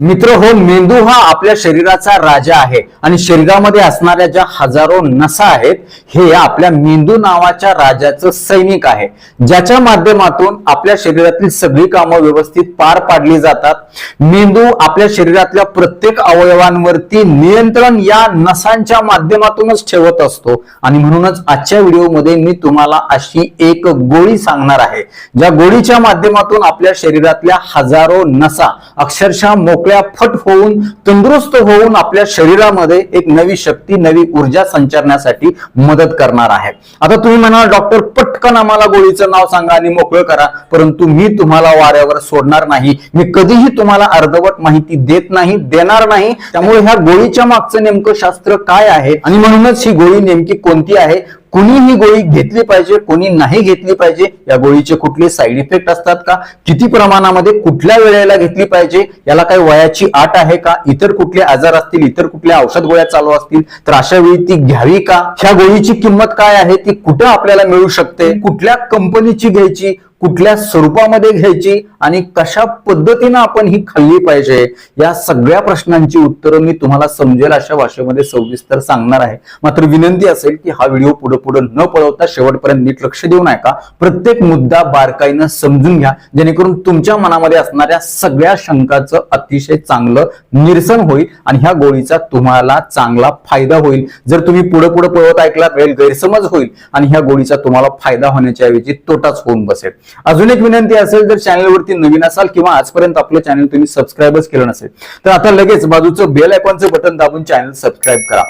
मित्र हो मेंदू हा आपल्या शरीराचा राजा आहे. आणि शरीरामध्ये असणाऱ्या ज्या हजारो नसा आहेत हे आपल्या मेंदू नावाच्या राजाचं सैनिक आहे. ज्याच्या माध्यमातून आपल्या शरीरातील सगळी कामं व्यवस्थित पार पाडली जातात. मेंदू आपल्या शरीरातल्या प्रत्येक अवयवांवरती नियंत्रण या नसांच्या माध्यमातूनच ठेवत असतो. आणि म्हणूनच आजच्या व्हिडिओमध्ये मी तुम्हाला अशी एक गोळी सांगणार आहे. ज्या गोळीच्या माध्यमातून आपल्या शरीरातल्या हजारो नसा अक्षरशः मोकळ्या फट होऊन तंदुरुस्त होऊन आपल्या शरीरामध्ये एक नवी शक्ती नवी ऊर्जा संचारण्यासाठी मदत करणार आहे. आता तुम्ही म्हणाल डॉक्टर पटकन आम्हाला गोळीचं नाव सांगा आणि मोकळं करा. परंतु मी तुम्हाला वाऱ्यावर सोडणार नाही. मी कधीही तुम्हाला अर्धवट माहिती देत नाही देणार नाही. त्यामुळे ह्या गोळीच्या मागचं नेमकं शास्त्र काय आहे? आणि म्हणूनच ही गोळी नेमकी कोणती आहे? कुणी ही गोळी घेतली पाहिजे कोणी नाही घेतली पाहिजे या गोळीचे कुठले साईड इफेक्ट असतात का? किती प्रमाणामध्ये कुठल्या वेळेला घेतली पाहिजे? याला काही वयाची आट आहे का? इतर कुठले आजार असतील इतर कुठल्या औषध गोळ्या चालू असतील तर अशा वेळी ती घ्यावी का? ह्या गोळीची किंमत काय आहे? ती कुठं आपल्याला मिळू शकते? कुठल्या कंपनीची घ्यायची? कुठल्या स्वरूपामध्ये घ्यायची आणि कशा पद्धतीनं आपण ही खाल्ली पाहिजे या सगळ्या प्रश्नांची उत्तरं मी तुम्हाला समजेल अशा भाषेमध्ये सविस्तर सांगणार आहे. मात्र विनंती असेल की हा व्हिडिओ पुढे पुढे न पळवता शेवटपर्यंत नीट लक्ष देऊ नका. प्रत्येक मुद्दा बारकाईनं समजून घ्या जेणेकरून तुमच्या मनामध्ये असणाऱ्या सगळ्या शंकाचं अतिशय चांगलं निरसन होईल आणि ह्या गोळीचा तुम्हाला चांगला फायदा होईल. जर तुम्ही पुढे पुढे पळवत ऐकलात वेळ गैरसमज होईल आणि ह्या गोळीचा तुम्हाला फायदा होण्याच्या ऐवजी तोटाच होऊन बसेल. अजून एक विनंती असेल जर चॅनलवरती नवीन असाल किंवा आजपर्यंत आपलं चॅनल तुम्ही सबस्क्राईबच केलं नसेल तर आता लगेच बाजूचं बेल आयकॉनचं बटन दाबून चॅनल सबस्क्राईब करा.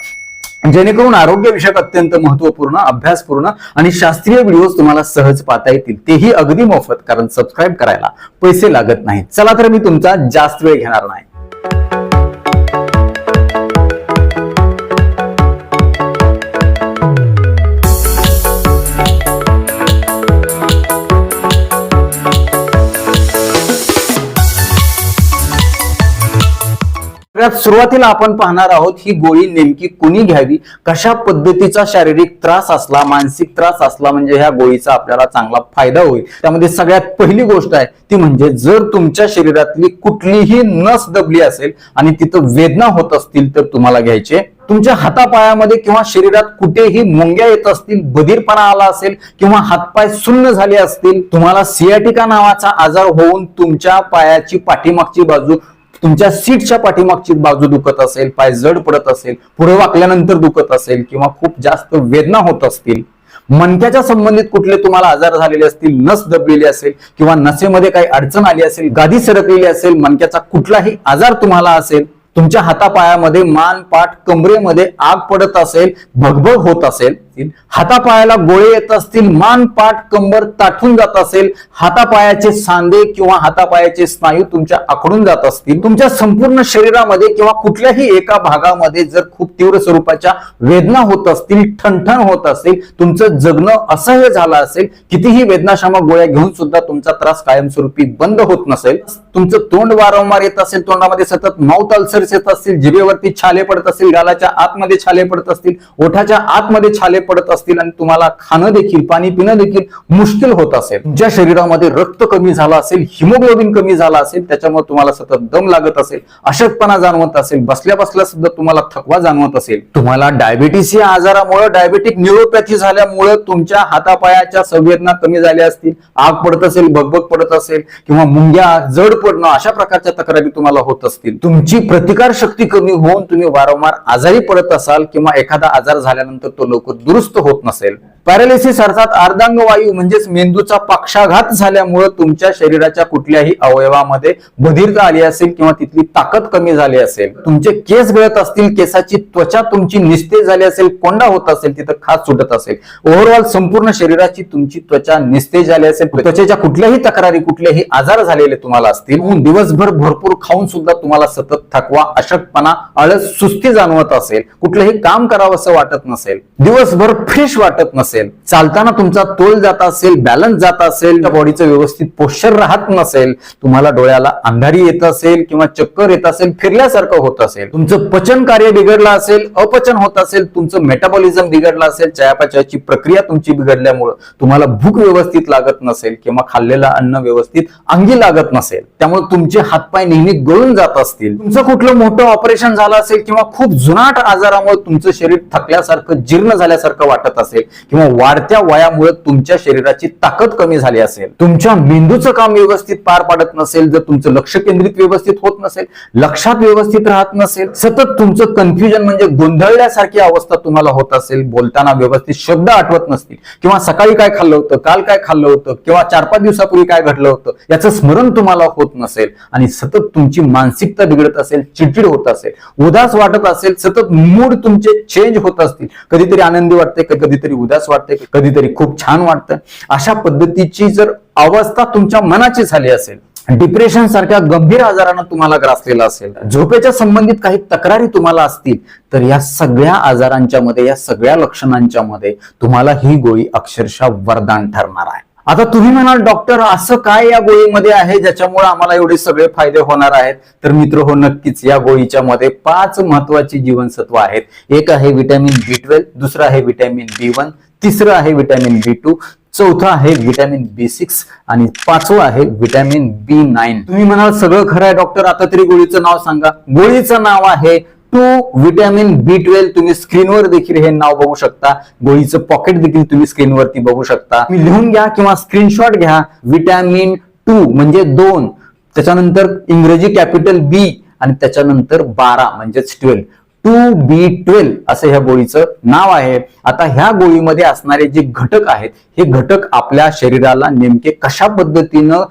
जेणेकरून आरोग्यविषयक अत्यंत महत्त्वपूर्ण अभ्यासपूर्ण आणि शास्त्रीय व्हिडिओज तुम्हाला सहज पाहता येतील. तेही अगदी मोफत कारण सबस्क्राईब करायला पैसे लागत नाहीत. चला तर मी तुमचा जास्त वेळ घेणार नाही. सगळ्यात सुरुवातीला आपण पाहणार आहोत ही गोळी नेमकी कुणी घ्यावी? कशा पद्धतीचा शारीरिक त्रास असला मानसिक त्रास असला म्हणजे ह्या गोळीचा आपल्याला चांगला फायदा होईल? त्यामध्ये सगळ्यात पहिली गोष्ट आहे ती म्हणजे जर तुमच्या शरीरातली कुठलीही नस दबली असेल आणि तिथं वेदना होत असतील तर तुम्हाला घ्यायचे. तुमच्या हातापायामध्ये किंवा शरीरात कुठेही मुंग्या येत असतील बधीरपणा आला असेल किंवा हातपाय सुन्न झाले असतील तुम्हाला सियाटिका नावाचा आजार होऊन तुमच्या पायाची पाठीमागची बाजू तुमच्या सीटच्या पाठीमागची बाजू दुखत असेल पाय जड पडत असेल पुढे वाकल्यानंतर दुखत असेल किंवा खूप जास्त वेदना होत असतील मणक्याच्या संबंधित कुठले तुम्हाला आजार झालेले असतील नस दबलेली असेल किंवा नसेमध्ये काही अडचण आली असेल गादी सरकलेली असेल मणक्याचा कुठलाही आजार तुम्हाला असेल तुमच्या हातापायामध्ये मान पाठ कमरेमध्ये आग पडत असेल भगभग होत असेल हातापायाला गोळे येत असतील मान पाठ कंबर ताठून जात असेल हातापायाचे सांधे किंवा हातापायाचे स्नायू तुमच्या आखडून जात असतील तुमच्या संपूर्ण शरीरामध्ये किंवा कुठल्याही एका भागामध्ये जर खूप तीव्र स्वरूपाच्या वेदना होत असतील ठणठण होत असेल तुमचं जगणं असह्य झालं असेल कितीही वेदनाशामक गोळ्या घेऊन सुद्धा तुमचा त्रास कायमस्वरूपी बंद होत नसेल तुमचं तोंड वारंवार येत असेल तोंडामध्ये सतत माउथ अल्सर्स येत असतील जिभेवरती छाले पडत असतील गालाच्या आतमध्ये छाले पडत असतील ओठाच्या आतमध्ये छाले पडत असतील आणि तुम्हाला खाणं देखील पाणी पिणं देखील मुश्किल होत असेल. तुमच्या शरीरामध्ये रक्त कमी झालं असेल हिमोग्लोबिन कमी झाला असेल त्याच्यामुळे तुम्हाला सतत दम लागत असेल अशक्तपणा जाणवत असेल बसल्या बसल्या सुद्धा तुम्हाला थकवा जाणवत असेल. तुम्हाला डायबिटीस या आजारामुळे डायबेटिक न्यूरोपॅथी झाल्यामुळे तुमच्या हातापायाच्या संवेदना कमी झाल्या असतील आग पडत असेल बगबग पडत असेल किंवा मुंग्या जड पडणं अशा प्रकारच्या तक्रारी तुम्हाला होत असतील. तुमची प्रतिकार शक्ती कमी होऊन तुम्ही वारंवार आजारी पडत असाल किंवा एखादा आजार झाल्यानंतर तो लवकर दुरुस्त होत नसेल पॅरालिसिस अर्थात अर्धांग वायू म्हणजेच मेंदूचा पक्षाघात झाल्यामुळे तुमच्या शरीराच्या कुठल्याही अवयवामध्ये बधिरता आली असेल किंवा तिथली ताकद कमी झाली असेल. तुमचे केस गळत असतील केसाची त्वचा तुमची निस्तेज झाली असेल कोंडा होत असेल तिथं खास सुटत असेल. ओव्हरऑल संपूर्ण शरीराची तुमची त्वचा निस्तेज झाली असेल. त्वचेच्या कुठल्याही तक्रारी कुठलेही आजार झालेले तुम्हाला असतील. म्हणून दिवसभर भरपूर खाऊन सुद्धा तुम्हाला सतत थकवा अशक्तपणा आळस सुस्ती जाणवत असेल. कुठलंही काम करावं असं वाटत नसेल. दिवसभर फ्रेश वाटत नसेल. नसेल चालताना तुमचा तोल जात असेल बॅलन्स जात असेल बॉडीचं व्यवस्थित पोश्चर राहत नसेल तुम्हाला डोळ्याला अंधारी येत असेल किंवा चक्कर येत असेल फिरल्यासारखं होत असेल तुमचं पचन कार्य बिघडलं असेल अपचन होत असेल तुमचं मेटाबॉलिझम बिघडलं असेल चयापचयाची प्रक्रिया तुमची बिघडल्यामुळं तुम्हाला भूक व्यवस्थित लागत नसेल किंवा खाल्लेलं अन्न व्यवस्थित अंगी लागत नसेल त्यामुळे तुमचे हातपाय नेहमी गळून जात असतील. तुमचं कुठलं मोठं ऑपरेशन झालं असेल किंवा खूप जुनाट आजारामुळे तुमचं शरीर थकल्यासारखं जीर्ण झाल्यासारखं वाटत असेल किंवा वाढत्या वयामुळे तुमच्या शरीराची ताकद कमी झाली असेल तुमच्या मेंदूचं काम व्यवस्थित पार पाडत नसेल जर तुमचं लक्ष केंद्रित व्यवस्थित होत नसेल लक्षात व्यवस्थित राहत नसेल सतत तुमचं कन्फ्युजन म्हणजे गोंधळल्यासारखी अवस्था तुम्हाला होत असेल बोलताना व्यवस्थित शब्द आठवत नसतील किंवा सकाळी काय खाल्लं होतं काल काय खाल्लं होतं किंवा चार पाच दिवसापूर्वी काय घडलं होतं याचं स्मरण तुम्हाला होत नसेल आणि सतत तुमची मानसिकता बिघडत असेल चिडचिड होत असेल उदास वाटत असेल सतत मूड तुमचे चेंज होत असतील. कधीतरी आनंदी वाटते कधीतरी उदास वाटते कधीतरी खूप छान वाटतं. अशा पद्धतीची जर अवस्था तुमच्या मनाची झाली असेल डिप्रेशन सारख्या गंभीर आजारानं तुम्हाला ग्रासलेला असेल झोपेच्या संबंधित काही तक्रारी तुम्हाला असतील तर या सगळ्या आजारांच्या मध्ये या सगळ्या लक्षणांच्या मध्ये तुम्हाला ही गोळी अक्षरशः वरदान ठरणार आहे. आता तुम्ही म्हणाल डॉक्टर असं काय या गोळीमध्ये आहे ज्याच्यामुळे आम्हाला एवढे सगळे फायदे होणार आहेत? तर मित्र हो नक्कीच या गोळीच्या मध्ये पाच महत्वाची जीवनसत्व आहेत. एक आहे व्हिटॅमिन बी ट्वेल्व दुसरं आहे व्हिटॅमिन बी वन तिसरं आहे व्हिटॅमिन बी टू चौथं आहे व्हिटॅमिन बी सिक्स आणि पाचवं आहे व्हिटॅमिन बी नाईन. तुम्ही म्हणाल सगळं खरं आहे डॉक्टर. आता तरी गोळीचं नाव सांगा. गोळीचं नाव आहे टू व्हिटॅमिन बी ट्वेल्व. तुम्ही स्क्रीनवर देखील हे नाव बघू शकता. गोळीचं पॉकेट देखील तुम्ही स्क्रीनवरती बघू शकता. तुम्ही लिहून घ्या किंवा स्क्रीनशॉट घ्या. व्हिटॅमिन टू म्हणजे दोन त्याच्यानंतर इंग्रजी कॅपिटल बी आणि त्याच्यानंतर बारा म्हणजेच ट्वेल्व. टू बी ट्वेल्व असं ह्या गोळीचं नाव आहे. आता ह्या गोळीमध्ये असणारे जे घटक आहेत हे घटक आपल्या शरीराला नेमके कशा पद्धतीनं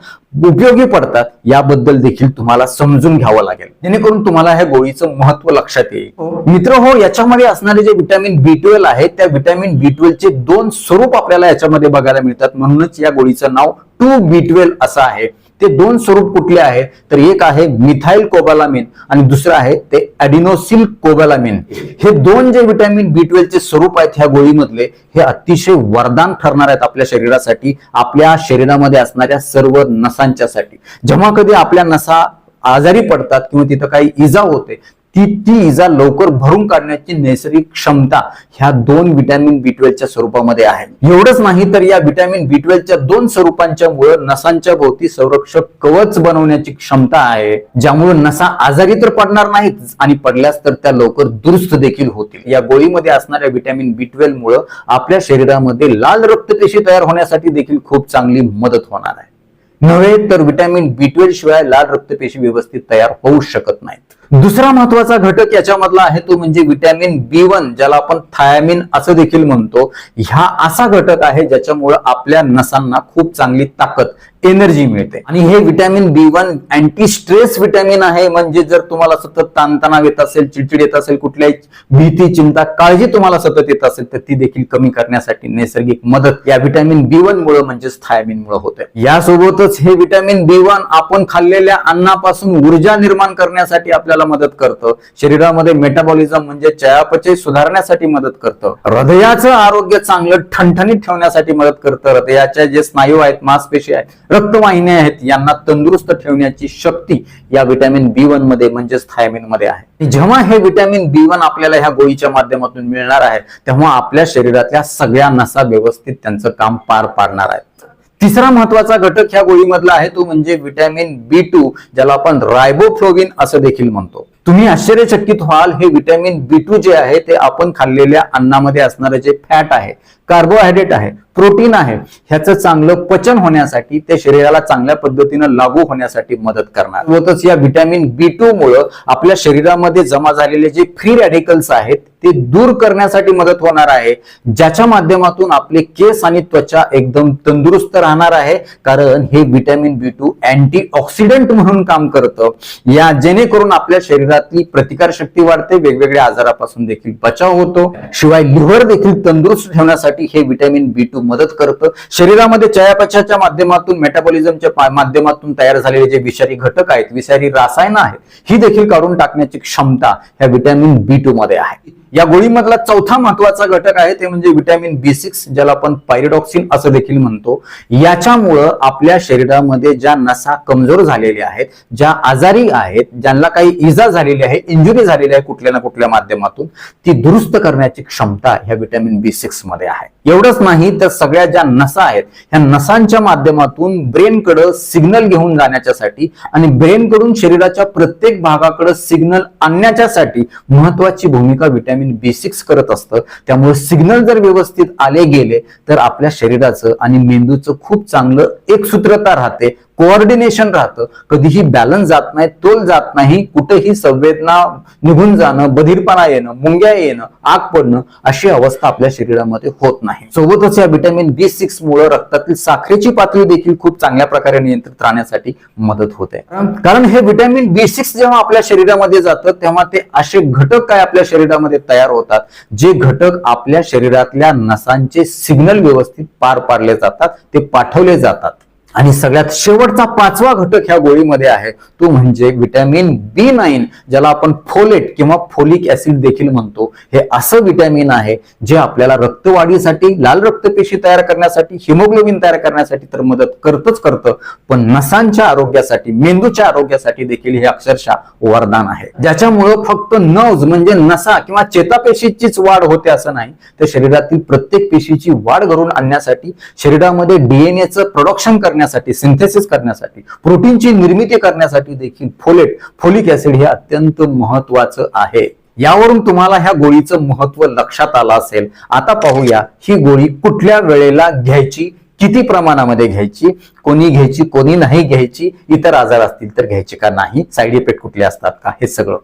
उपयोगी पडतात याबद्दल देखील तुम्हाला समजून घ्यावं लागेल. जेणेकरून तुम्हाला ह्या गोळीचं महत्त्व लक्षात येईल. मित्र हो याच्यामध्ये असणारे जे विटॅमिन बी ट्वेल्व आहे त्या विटॅमिन बी ट्वेल्व चे दोन स्वरूप आपल्याला याच्यामध्ये बघायला मिळतात. म्हणूनच या गोळीचं नाव टू बी ट्वेल्व असं आहे. ते दोन स्वरूप कुठले आहे तर एक आहे मिथाईल कोबालामिन आणि दुसरं आहे ते अॅडिनोसिल कोबालामिन. हे दोन जे विटॅमिन बी चे स्वरूप आहेत ह्या गोळीमधले हे अतिशय वरदान ठरणार आहेत आपल्या शरीरासाठी आपल्या शरीरामध्ये असणाऱ्या सर्व नसांच्यासाठी. जेव्हा कधी आपल्या नसा आजारी पडतात किंवा तिथं काही इजा होते ती ती इजा लवकर भरून काढण्याची नैसर्गिक क्षमता ह्या दोन विटॅमिन बी ट्वेल्वच्या स्वरूपामध्ये आहे. एवढंच नाही तर या विटॅमिन बी ट्वेल्वच्या दोन स्वरूपांच्या मुळे नसांच्या भोवती संरक्षक कवच बनवण्याची क्षमता आहे ज्यामुळे नसा आजारी तर पडणार नाहीत आणि पडल्यास तर त्या लवकर दुरुस्त देखील होतील. या गोळीमध्ये असणाऱ्या विटॅमिन बी ट्वेल्व मुळे आपल्या शरीरामध्ये लाल रक्तपेशी तयार होण्यासाठी देखील खूप चांगली मदत होणार आहे. नव्हे तर विटॅमिन बी ट्वेल्व शिवाय लाल रक्तपेशी व्यवस्थित तयार होऊ शकत नाहीत. दुसरा महत्त्वाचा घटक याच्यामधला आहे तो म्हणजे विटॅमिन बी वन ज्याला आपण थायामिन असं देखील म्हणतो. ह्या असा घटक आहे ज्याच्यामुळे आपल्या नसांना खूप चांगली ताकद एनर्जी मिळते. आणि हे vitamin B one anti stress vitamin आहे. म्हणजे जर तुम्हाला सतत ताणतणाव येत असेल चिडचिड येत असेल कुठल्याही भीती चिंता काळजी तुम्हाला सतत येत असेल तर ती देखील कमी करण्यासाठी नैसर्गिक मदत या व्हिटॅमिन बी वन मुळे म्हणजेच थायमिन मुळे होते. यासोबतच हे व्हिटॅमिन बी वन आपण खाल्लेल्या अन्नापासून ऊर्जा निर्माण करण्यासाठी आपल्याला मदत करतं. शरीरामध्ये मेटाबॉलिझम म्हणजे चयापचय सुधारण्यासाठी मदत करतं. हृदयाचं आरोग्य चांगलं ठणठणीत ठेवण्यासाठी मदत करतं. हृदयाच्या जे स्नायू आहेत मांसपेशी आहेत रक्तवाहिन्या आहेत यांना तंदुरुस्त ठेवण्याची शक्ती या व्हिटॅमिन बी वनमध्ये म्हणजेच थायमिनमध्ये आहे. जेव्हा हे व्हिटॅमिन बी वन आपल्याला ह्या गोळीच्या माध्यमातून मिळणार आहे तेव्हा आपल्या शरीरातल्या सगळ्या नसा व्यवस्थित त्यांचं काम पार पाडणार आहेत तिसरा महत्त्वाचा घटक ह्या गोळीमधला आहे तो म्हणजे व्हिटॅमिन बी टू ज्याला आपण रायबोफ्लोविन असं देखील म्हणतो. तुम्ही आश्चर्यचकित व्हाल हे व्हिटॅमिन बी टू जे आहे ते आपण खाल्लेल्या अन्नामध्ये असणारे जे फॅट आहे कार्बोहायड्रेट आहे प्रोटीन आहे ह्याचं चांगलं पचन होण्यासाठी ते शरीराला चांगल्या पद्धतीनं लागू होण्यासाठी मदत करणार. सोबतच या व्हिटॅमिन बी टू मुळे आपल्या शरीरामध्ये जमा झालेले जे फ्री रॅडिकल्स आहेत ते दूर करण्यासाठी मदत होणार आहे ज्याच्या माध्यमातून आपले केस आणि त्वचा एकदम तंदुरुस्त राहणार आहे कारण हे vitamin B two antioxidant म्हणून काम करतं. या जेणेकरून आपल्या शरीरातली प्रतिकार शक्ती वाढते वेगवेगळ्या आजारापासून देखील बचाव होतो. शिवाय लिव्हर देखील तंदुरुस्त ठेवण्यासाठी हे व्हिटॅमिन बी टू मदत करतं. शरीरामध्ये चयापचयाच्या माध्यमातून मेटाबॉलिझमच्या माध्यमातून तयार झालेले जे विषारी घटक आहेत विषारी रसायनं आहेत ही देखील काढून टाकण्याची क्षमता ह्या व्हिटॅमिन बी टू मध्ये आहे. या गोळीमधला चौथा महत्त्वाचा घटक आहे ते म्हणजे विटॅमिन बी सिक्स ज्याला आपण पायरिडॉक्सिन असं देखील म्हणतो. याच्यामुळं आपल्या शरीरामध्ये ज्या नसा कमजोर झालेल्या आहेत ज्या आजारी आहेत ज्यांना काही इजा झालेली आहे इंजुरी झालेली आहे कुठल्या ना कुठल्या माध्यमातून ती दुरुस्त करण्याची क्षमता ह्या विटॅमिन बी सिक्समध्ये आहे. एवढंच नाही तर सगळ्या ज्या नसा आहेत ह्या नसांच्या माध्यमातून ब्रेनकडं सिग्नल घेऊन जाण्याच्यासाठी आणि ब्रेनकडून शरीराच्या प्रत्येक भागाकडे सिग्नल आणण्याच्यासाठी महत्वाची भूमिका व्हिटॅमिन बी सिक्स करत असतं त्यामुळे सिग्नल जर व्यवस्थित आले गेले तर आपल्या शरीराचं आणि मेंदूचं खूप चांगलं एक सूत्रता राहते. कोऑर्डिनेशन राहतं. कधीही बॅलन्स जात नाही तोल जात नाही कुठेही संवेदना निघून जाणं बधीरपणा येणं मुंग्या येणं आग पडणं अशी अवस्था आपल्या शरीरामध्ये होत नाही. सोबतच या विटॅमिन बी सिक्स मुळे रक्तातील साखरेची पातळी देखील खूप चांगल्या प्रकारे नियंत्रित राहण्यासाठी मदत होते कारण हे विटॅमिन बी सिक्स जेव्हा आपल्या शरीरामध्ये जातं तेव्हा ते असे घटक काय आपल्या शरीरामध्ये तयार होतात जे घटक आपल्या शरीरातल्या नसांचे सिग्नल व्यवस्थित पार पाडले जातात ते पाठवले जातात. आणि सगळ्यात शेवटचा पाचवा घटक ह्या गोळीमध्ये आहे. तो म्हणजे विटॅमिन बी नाईन ज्याला आपण फोलेट किंवा फोलिक ऍसिड देखील म्हणतो. हे असं विटॅमिन आहे जे आपल्याला रक्तवाढीसाठी लाल रक्तपेशी तयार करण्यासाठी हिमोग्लोबिन तयार करण्यासाठी तर मदत करतच करतं. पण नसांच्या आरोग्यासाठी मेंदूच्या आरोग्यासाठी देखील हे अक्षरशः वरदान आहे. ज्याच्यामुळं फक्त नवज म्हणजे नसा किंवा चेतापेशीचीच वाढ होते असं नाही तर शरीरातील प्रत्येक पेशीची वाढ घडवून आणण्यासाठी शरीरामध्ये डीएनएचं प्रोडक्शन करण्यासाठी सिंथेसिस करण्यासाठी प्रोटीनची निर्मिती करण्यासाठी देखील फोलेट फोलिक ऍसिड हे अत्यंत महत्वाचं आहे. यावरून तुम्हाला ह्या गोळीचं महत्त्व लक्षात आलं असेल. आता पाहूया ही गोळी कुठल्या वेळेला घ्यायची किती प्रमाणामध्ये घ्यायची कोणी घ्यायची कोणी नाही घ्यायची इतर आजार असतील तर घ्यायचे का नाही साईड इफेक्ट कुठले असतात का हे सगळं.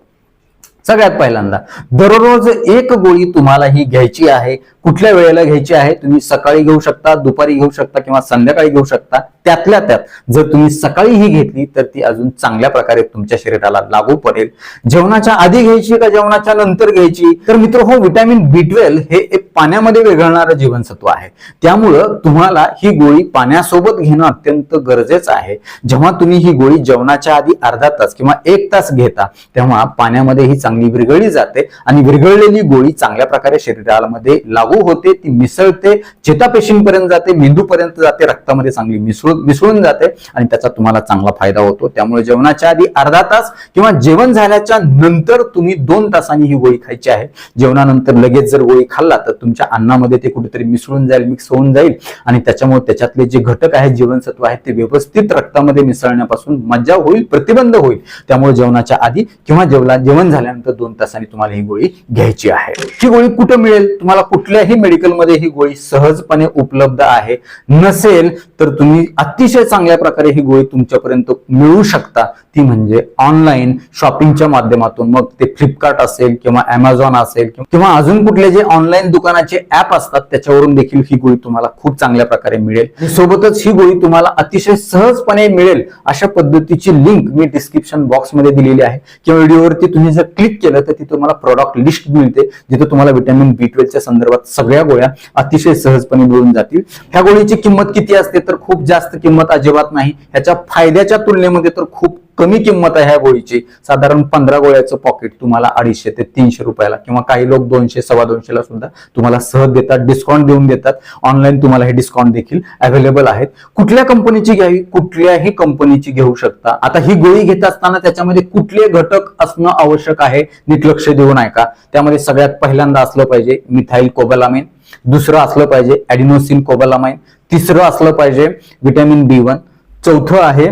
सगळ्यात पहिल्यांदा दररोज एक गोळी तुम्हाला ही घ्यायची आहे कुठल्या वेळेला घ्यायची आहे तुम्ही सकाळी घेऊ शकता दुपारी घेऊ शकता किंवा संध्याकाळी घेऊ शकता त्यातल्या त्यात जर तुम्ही सकाळी ही घेतली तर ती अजून चांगल्या प्रकारे तुमच्या शरीराला लागू पडेल. जेवणाच्या आधी घ्यायची का जेवणाच्या नंतर घ्यायची? तर मित्र हो विटॅमिन बी ट्वेल्व हे एक पाण्यामध्ये वेगळणारं जीवनसत्व आहे. त्यामुळं तुम्हाला ही गोळी पाण्यासोबत घेणं अत्यंत गरजेचं आहे. जेव्हा तुम्ही ही गोळी जेवणाच्या आधी अर्धा तास किंवा एक तास घेता तेव्हा पाण्यामध्ये ही चांगली विरघळली जाते आणि विरघळलेली गोळी चांगल्या प्रकारे शरीरामध्ये लागू होते ती मिसळते चेतापेशींपर्यंत जाते मेंदूपर्यंत जाते रक्तामध्ये चांगली मिसळून मिसळून जाते आणि त्याचा तुम्हाला चांगला फायदा होतो. त्यामुळे जेवणाच्या आधी अर्धा तास किंवा जेवण झाल्याच्यानंतर तुम्ही दोन तासांनी ही गोळी खायची आहे. जेवणानंतर लगेच जर गोळी खाल्ला तर तुमच्या अन्नामध्ये ते कुठेतरी मिसळून जाईल मिक्स होऊन जाईल आणि त्याच्यामुळे त्याच्यातले जे घटक आहेत जीवनसत्व आहेत ते व्यवस्थित रक्तामध्ये मिसळण्यापासून मज्जा होईल प्रतिबंध होईल. त्यामुळे जेवणाच्या आधी किंवा जेवला जेवण झाल्यानंतर दोन तासांनी तुम्हाला ही गोळी घ्यायची आहे. ही गोळी कुठं मिळेल? तुम्हाला कोणत्याही मेडिकलमध्ये ही गोळी सहजपणे उपलब्ध आहे नसेल तर तुम्ही अतिशय चांगल्या प्रकारे ही गोळी तुमच्यापर्यंत मिळू शकता. ती म्हणजे ऑनलाईन शॉपिंगच्या माध्यमातून. मग ते फ्लिपकार्ट असेल किंवा अमेझॉन असेल किंवा अजून कुठले जे ऑनलाईन दुकानाचे ऍप असतात त्याच्यावरून देखील ही गोळी तुम्हाला खूप चांगल्या प्रकारे मिळेल. सोबतच ही गोळी तुम्हाला अतिशय सहजपणे मिळेल अशा पद्धतीची लिंक मी डिस्क्रिप्शन बॉक्समध्ये दिलेली आहे. किंवा व्हिडिओवरती तुम्ही जर क्लिक केलं तर तिथे तुम्हाला प्रॉडक्ट लिस्ट मिळते जिथे तुम्हाला विटॅमिन बी ट्वेल्वच्या संदर्भात सगळ्या गोळ्या अतिशय सहजपणे मिळून जातील. ह्या गोळीची किंमत किती असते तर खूप जास्त किंमत अजिबात नाही. ह्याच्या फायद्याच्या तुलनेमध्ये तर खूप कमी किंमत आहे ह्या गोळीची. साधारण पंधरा गोळ्याचं पॉकेट तुम्हाला अडीचशे ते तीनशे रुपयाला किंवा काही लोक दोनशे सव्वा दोनशेला सुद्धा तुम्हाला सहज देतात डिस्काउंट देऊन देतात. ऑनलाईन तुम्हाला हे डिस्काउंट देखील अवेलेबल आहेत. कुठल्या कंपनीची घ्यावी? कुठल्याही कंपनीची घेऊ शकता. आता ही गोळी घेत असताना त्याच्यामध्ये कुठले घटक असणं आवश्यक आहे नीट लक्ष देऊन ऐका त्यामध्ये सगळ्यात पहिल्यांदा असलं पाहिजे मिथाईल कोबलामेन दुसरं असलं पाहिजे ऍडिनोसिन कोबलामाइन. तिसरं असलं पाहिजे व्हिटॅमिन बी वन. चौथं आहे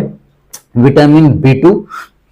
व्हिटॅमिन बी टू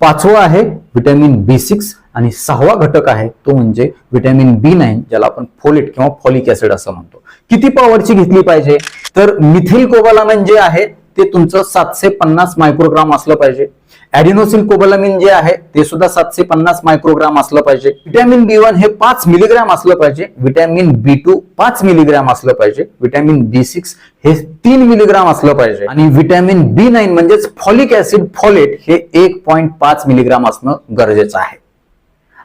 पाचवा आहे व्हिटॅमिन बी सिक्स आणि सहावा घटक आहे तो म्हणजे व्हिटॅमिन बी नाईन ज्याला आपण फोलेट किंवा फॉलिक ऍसिड असं म्हणतो. किती पॉवरची घेतली पाहिजे? तर मिथिल कोबालामन जे आहे ते तुमचं सातशे पन्नास मायक्रोग्राम असलं पाहिजे. ऍडिनोसिन कोबलामिन जे आहे ते सुद्धा सातशे पन्नास मायक्रोग्राम असलं पाहिजे. विटॅमिन बी वन हे पाच मिलीग्राम असलं पाहिजे. व्हिटॅमिन बी टू पाच मिलीग्राम असलं पाहिजे. व्हिटॅमिन बी सिक्स हे तीन मिलीग्राम असलं पाहिजे. आणि व्हिटॅमिन बी नाईन म्हणजेच फॉलिक ऍसिड फॉलेट हे एक पॉईंट पाच मिलीग्राम असणं गरजेचं आहे.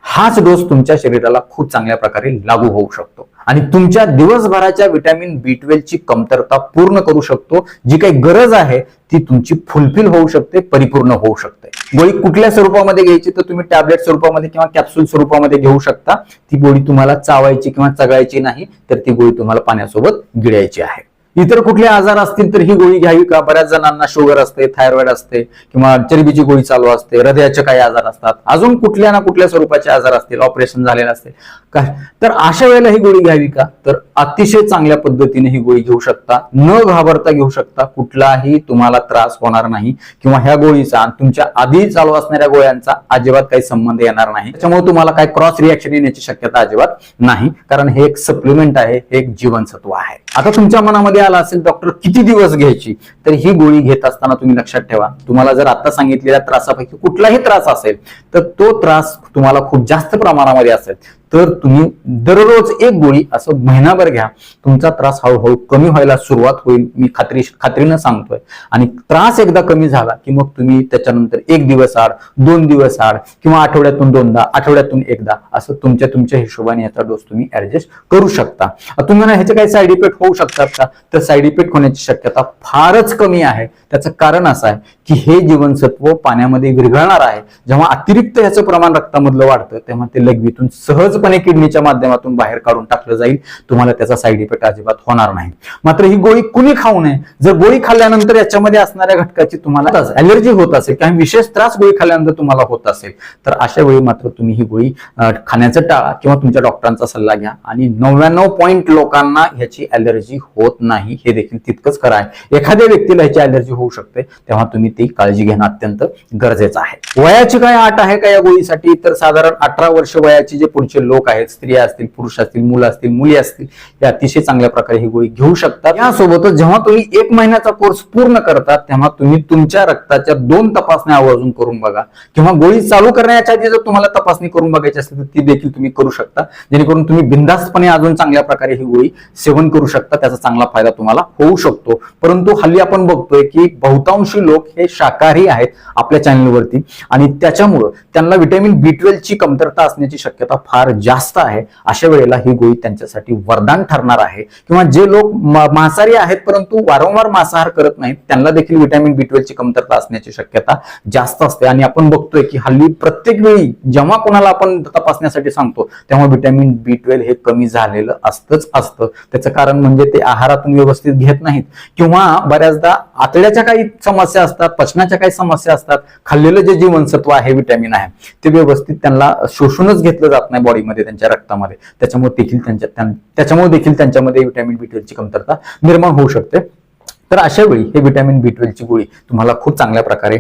हाच डोस तुमच्या शरीराला खूप चांगल्या प्रकारे लागू होऊ शकतो. आणि तुमच्या दिवसभराच्या विटॅमिन बी ची कमतरता पूर्ण करू शकतो. जी काही गरज आहे ती तुमची फुलफिल होऊ शकते परिपूर्ण होऊ शकते. गोळी कुठल्या स्वरूपामध्ये घ्यायची तर तुम्ही टॅबलेट स्वरूपामध्ये किंवा कॅप्सूल स्वरूपामध्ये घेऊ शकता. ती गोळी तुम्हाला चावायची किंवा चगायची नाही तर ती गोळी तुम्हाला पाण्यासोबत गिळायची आहे. इतर कुठले आजार असतील तर ही गोळी घ्यावी का? बऱ्याच जणांना शुगर असते थायरॉइड असते किंवा चरबीची गोळी चालू असते हृदयाचे काही आजार असतात. अजून कुठल्या ना कुठल्या स्वरूपाचे आजार असतील ऑपरेशन झालेलं असते. काय? तर अशा वेळेला ही गोळी घ्यावी का? तर अतिशय चांगल्या पद्धतीने ही गोळी घेऊ शकता. न घाबरता घेऊ शकता. कुठलाही तुम्हाला त्रास होणार नाही किंवा ह्या गोळीचा तुमच्या आधी चालू असणाऱ्या गोळ्यांचा अजिबात काही संबंध येणार नाही. त्याच्यामुळे तुम्हाला काही क्रॉस रिॲक्शन येण्याची शक्यता अजिबात नाही. कारण हे एक सप्लिमेंट आहे हे एक जीवनसत्व आहे. आता तुमच्या मनामध्ये आला असेल डॉक्टर किती दिवस घ्यायची? तर ही गोळी घेत असताना तुम्ही लक्षात ठेवा. तुम्हाला जर आता सांगितलेल्या त्रासापैकी कुठलाही त्रास असेल तर तो त्रास तुम्हाला खूप जास्त प्रमाणामध्ये असेल. तर तुम्ही दररोज एक गोळी असं महिनाभर घ्या. तुमचा त्रास हळूहळू कमी व्हायला सुरुवात होईल मी खात्री खात्रीनं सांगतोय. आणि त्रास एकदा कमी झाला की मग तुम्ही त्याच्यानंतर एक दिवस आड दोन दिवस आड किंवा आठवड्यातून दोनदा आठवड्यातून एकदा असं तुमच्या तुमच्या हिशोबाने याचा डोस तुम्ही ऍडजस्ट करू शकता. तुम्हाला ह्याचे काही साईड इफेक्ट होऊ शकतात का? तर साईड इफेक्ट होण्याची शक्यता फारच कमी आहे. त्याचं कारण असं आहे की हे जीवनसत्व पाण्यामध्ये विरघळणार आहे. जेव्हा अतिरिक्त ह्याचं प्रमाण रक्तामधलं वाढतं तेव्हा ते लघवीतून सहज सहजपणे किडनीच्या माध्यमातून बाहेर काढून टाकलं जाईल. तुम्हाला त्याचा साईड इफेक्ट अजिबात होणार नाही. मात्र ही गोळी कुणी खाऊ नये? जर गोळी खाल्ल्यानंतर याच्यामध्ये असणाऱ्या घटकाची तुम्हाला अलर्जी होत असेल काही विशेष त्रास गोळी खाल्ल्यानंतर तुम्हाला होत असेल तर अशा वेळी मात्र तुम्ही ही गोळी खाण्याचं टाळा किंवा तुमच्या डॉक्टरांचा सल्ला घ्या. आणि नव्याण्णव पॉईंट लोकांना ह्याची अलर्जी होत नाही हे देखील तितकंच खरं आहे. एखाद्या व्यक्तीला ह्याची अलर्जी होऊ शकते तेव्हा तुम्ही ती काळजी घेणं अत्यंत गरजेचं आहे. वयाची काय आट आहे का या गोळीसाठी? तर साधारण अठरा वर्ष वयाचे जे पुढचे लोक आहेत स्त्रिया असतील पुरुष असतील मुलं असतील मुली असतील ते अतिशय चांगल्या प्रकारे ही गोळी घेऊ शकतात. यासोबतच जेव्हा तुम्ही एक महिन्याचा कोर्स पूर्ण करतात तेव्हा तुम्ही तुमच्या रक्ताच्या दोन तपासण्या आवर्जून करून बघा. किंवा गोळी चालू करण्याच्या आधी जर तुम्हाला तपासणी करून बघायची असेल तर ती देखील तुम्ही करू शकता. जेणेकरून तुम्ही बिंदास्तपणे अजून चांगल्या प्रकारे ही गोळी सेवन करू शकता त्याचा चांगला फायदा तुम्हाला होऊ शकतो. परंतु हल्ली आपण बघतोय की बहुतांशी लोक हे शाकाहारी आहेत आपल्या चॅनलवरती आणि त्याच्यामुळं त्यांना व्हिटॅमिन बी ची कमतरता असण्याची शक्यता फार जास्त आहे अशा वेळेला ही गोळी त्यांच्यासाठी वरदान ठरणार आहे. किंवा जे लोक मांसाहारी आहेत परंतु वारंवार मांसाहार करत नाहीत त्यांना देखील व्हिटॅमिन बी ची कमतरता असण्याची शक्यता जास्त असते. आणि आपण बघतोय की हल्ली प्रत्येक वेळी जेव्हा कोणाला आपण तपासण्यासाठी सांगतो तेव्हा व्हिटॅमिन बी ट्वेल्व हे कमी झालेलं असतंच असतं. त्याचं कारण म्हणजे ते आहारातून व्यवस्थित घेत नाहीत. किंवा बऱ्याचदा आतड्याच्या काही समस्या असतात पचनाच्या काही समस्या असतात. खाल्लेलं जे जीवनसत्व आहे व्हिटॅमिन आहे ते व्यवस्थित त्यांना शोषूनच घेतलं जात नाही बॉडी बॉडीमध्ये त्यांच्या रक्तामध्ये. त्याच्यामुळे देखील त्यांच्या त्याच्यामुळे देखील त्यांच्यामध्ये व्हिटॅमिन बी ची कमतरता निर्माण होऊ शकते. तर अशा वेळी हे व्हिटॅमिन बी ची गोळी तुम्हाला खूप चांगल्या प्रकारे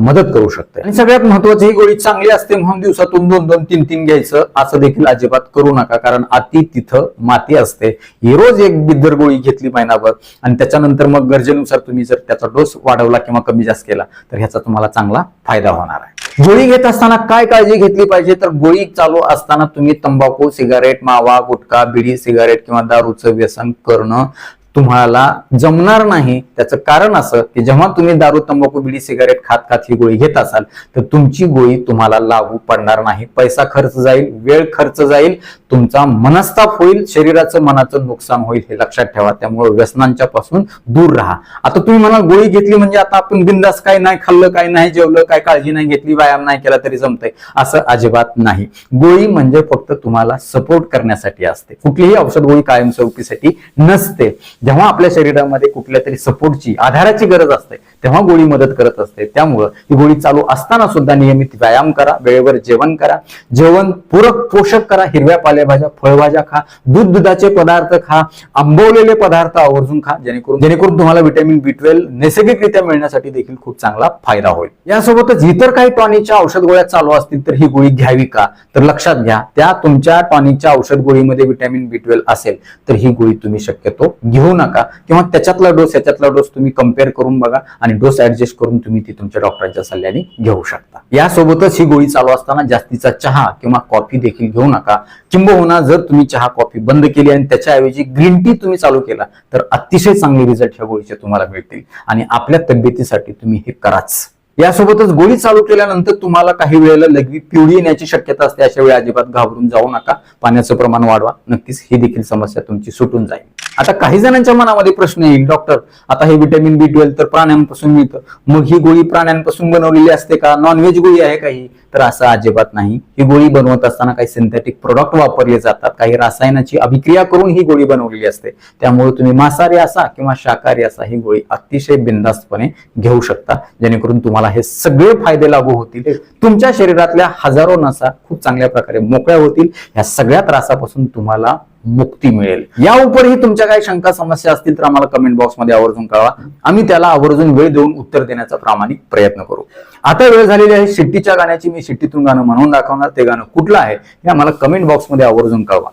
मदत करू शकते. आणि सगळ्यात महत्वाची ही गोळी चांगली असते म्हणून दिवसातून दोन दोन तीन तीन घ्यायचं असं देखील अजिबात करू नका. कारण अति तिथं माती असते. ही रोज एक बिद्दर गोळी घेतली महिनाभर आणि त्याच्यानंतर मग गरजेनुसार तुम्ही जर त्याचा डोस वाढवला किंवा कमी जास्त केला तर ह्याचा तुम्हाला चांगला फायदा होणार आहे. गोळी घेत असताना काय काळजी घेतली पाहिजे? तर गोळी चालू असताना तुम्ही तंबाखू सिगारेट मावा गुटखा बिडी सिगारेट किंवा दारूचं व्यसन करणं तुम्हाला जमणार नाही. त्याचं कारण असं की जेव्हा तुम्ही दारू तंबाखू बिडी सिगारेट खात खात ही गोळी घेत असाल तर तुमची गोळी तुम्हाला लागू पडणार नाही. पैसा खर्च जाईल वेळ खर्च जाईल तुमचा मनस्ताप होईल शरीराचं मनाचं नुकसान होईल हे लक्षात ठेवा. त्यामुळे व्यसनांच्या पासून दूर राहा. आता तुम्ही म्हणाल गोळी घेतली म्हणजे आता आपण बिंदास काय नाही खाल्लं काय नाही जेवलं काय काळजी नाही घेतली व्यायाम नाही केला तरी जमतंय. असं अजिबात नाही. गोळी म्हणजे फक्त तुम्हाला सपोर्ट करण्यासाठी असते. कुठलीही औषध गोळी कायमस्वरूपीसाठी नसते. जेव्हा आपल्या शरीरामध्ये कुठल्या तरी सपोर्टची आधाराची गरज असते तेव्हा गोळी मदत करत असते. त्यामुळं ही गोळी चालू असताना सुद्धा नियमित व्यायाम करा वेळेवर जेवण करा. जेवण पूरक पोषक करा हिरव्या पालेभाज्या फळभाज्या खा दूध दुधाचे पदार्थ खा आंबवलेले पदार्थ आवर्जून खा जेणेकरून जेणेकरून तुम्हाला व्हिटॅमिन बी ट्वेल्व नैसर्गिकरित्या मिळण्यासाठी देखील खूप चांगला फायदा होईल. यासोबतच इतर काही टॉनिकच्या औषध गोळ्या चालू असतील तर ही गोळी घ्यावी का? तर लक्षात घ्या त्या तुमच्या टॉनिकच्या औषध गोळीमध्ये व्हिटॅमिन बी ट्वेल्व असेल तर ही गोळी तुम्ही शक्यतो घेऊ नका. किंवा त्याच्यातला डोस याच्यातला डोस तुम्ही कंपेअर करून बघा आणि डोस ऍडजस्ट करून तुम्ही ती तुमच्या डॉक्टरांच्या सल्ल्याने घेऊ शकता. यासोबतच ही गोळी चालू असताना जास्तीचा चहा किंवा कॉफी देखील घेऊ नका. किंबहुना जर तुम्ही चहा कॉफी बंद केली आणि त्याच्याऐवजी ग्रीन टी तुम्ही चालू केला तर अतिशय चांगले रिझल्ट ह्या गोळीचे तुम्हाला मिळतील. आणि आपल्या तब्येतीसाठी तुम्ही हे कराच. यासोबतच गोळी चालू केल्यानंतर तुम्हाला काही वेळेला लघवी पिवळी येण्याची शक्यता असते. अशा वेळी अजिबात घाबरून जाऊ नका. पाण्याचं प्रमाण वाढवा. नक्कीच ही देखील समस्या तुमची सुटून जाईल. आता काही जणांच्या मनामध्ये प्रश्न येईल डॉक्टर आता हे व्हिटॅमिन बी ट्वेल्व तर प्राण्यांपासून मिळतं. मग ही गोळी प्राण्यांपासून बनवलेली असते का? नॉनव्हेज गोळी आहे का ही? तर असं अजिबात नाही. ही गोळी बनवत असताना काही सिंथेटिक प्रोडक्ट वापरले जातात. काही रसायनाची अभिक्रिया करून ही गोळी बनवलेली असते. त्यामुळे तुम्ही मांसाहारी असा किंवा शाकाहारी असा ही गोळी अतिशय बिंदास्तपणे घेऊ शकता. जेणेकरून तुम्हाला हे सगळे फायदे लागू होतील. तुमच्या शरीरातल्या हजारो नसा खूप चांगल्या प्रकारे मोकळ्या होतील. ह्या सगळ्या त्रासापासून तुम्हाला मुक्ती मिळेल. या उपरही तुमच्या काही शंका समस्या असतील तर आम्हाला कमेंट बॉक्समध्ये आवर्जून कळवा. आम्ही त्याला आवर्जून वेळ देऊन उत्तर देण्याचा प्रामाणिक प्रयत्न करू. आता वेळ झालेली आहे. शिट्टीच्या गाण्याची मी शिट्टीतून गाणं म्हणून दाखवणार. ते गाणं कुठलं आहे हे आम्हाला कमेंट बॉक्समध्ये आवर्जून कळवा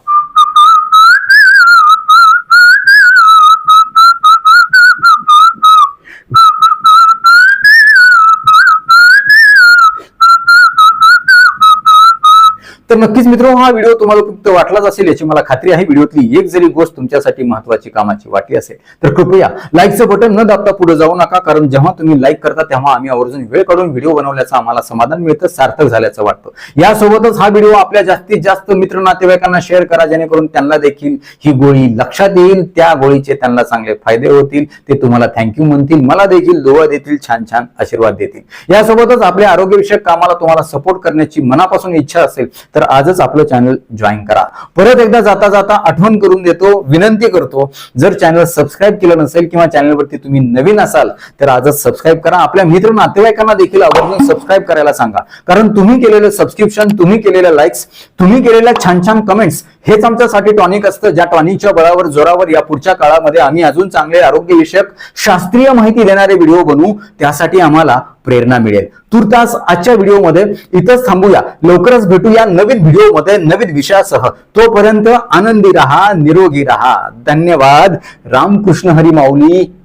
तर नक्कीच मित्र हा व्हिडिओ तुम्हाला उपयुक्त वाटलाच असेल याची मला खात्री आहे. व्हिडिओतली एक जरी गोष्ट तुमच्यासाठी महत्वाची कामाची वाटली असेल तर कृपया लाईकचं बटन न दाबता पुढे जाऊ नका कारण जेव्हा तुम्ही लाईक करता तेव्हा आम्ही आवर्जून वेळ काढून व्हिडिओ बनवल्याचं आम्हाला समाधान मिळतं सार्थक झाल्याचं वाटतं. यासोबतच हा व्हिडिओ आपल्या जास्तीत जास्त मित्र नातेवाईकांना शेअर करा जेणेकरून त्यांना देखील ही गोळी लक्षात येईल त्या गोळीचे त्यांना चांगले फायदे होतील ते तुम्हाला थँक्यू म्हणतील मला देखील दोवा देतील छान छान आशीर्वाद देतील. यासोबतच आपल्या आरोग्यविषयक कामाला तुम्हाला सपोर्ट करण्याची मनापासून इच्छा असेल तर आजच आपलं चॅनल जॉईन करा. परत एकदा जाता जाता आठवण करून देतो विनंती करतो. जर चॅनल सबस्क्राईब केलं नसेल किंवा चॅनलवरती तुम्ही नवीन असाल तर आजच सबस्क्राईब करा. आपल्या मित्र नातेवाईकांना देखील आवर्जून सबस्क्राईब करायला सांगा. कारण तुम्ही केलेलं सबस्क्रिप्शन तुम्ही केलेल्या लाईक्स तुम्ही केलेल्या छान छान कमेंट्स हेच आमच्यासाठी टॉनिक असतं. ज्या टॉनिकच्या बळावर जोरावर या पुढच्या काळामध्ये आम्ही अजून चांगले आरोग्यविषयक शास्त्रीय माहिती देणारे व्हिडिओ बनवू त्यासाठी आम्हाला प्रेरणा मिळेल. तुर्तास आजच्या व्हिडिओमध्ये इथंच थांबूया. लवकरच भेटूया नवीन व्हिडिओमध्ये नवीन विषयासह. तोपर्यंत आनंदी रहा निरोगी रहा. धन्यवाद. रामकृष्ण हरी माऊली.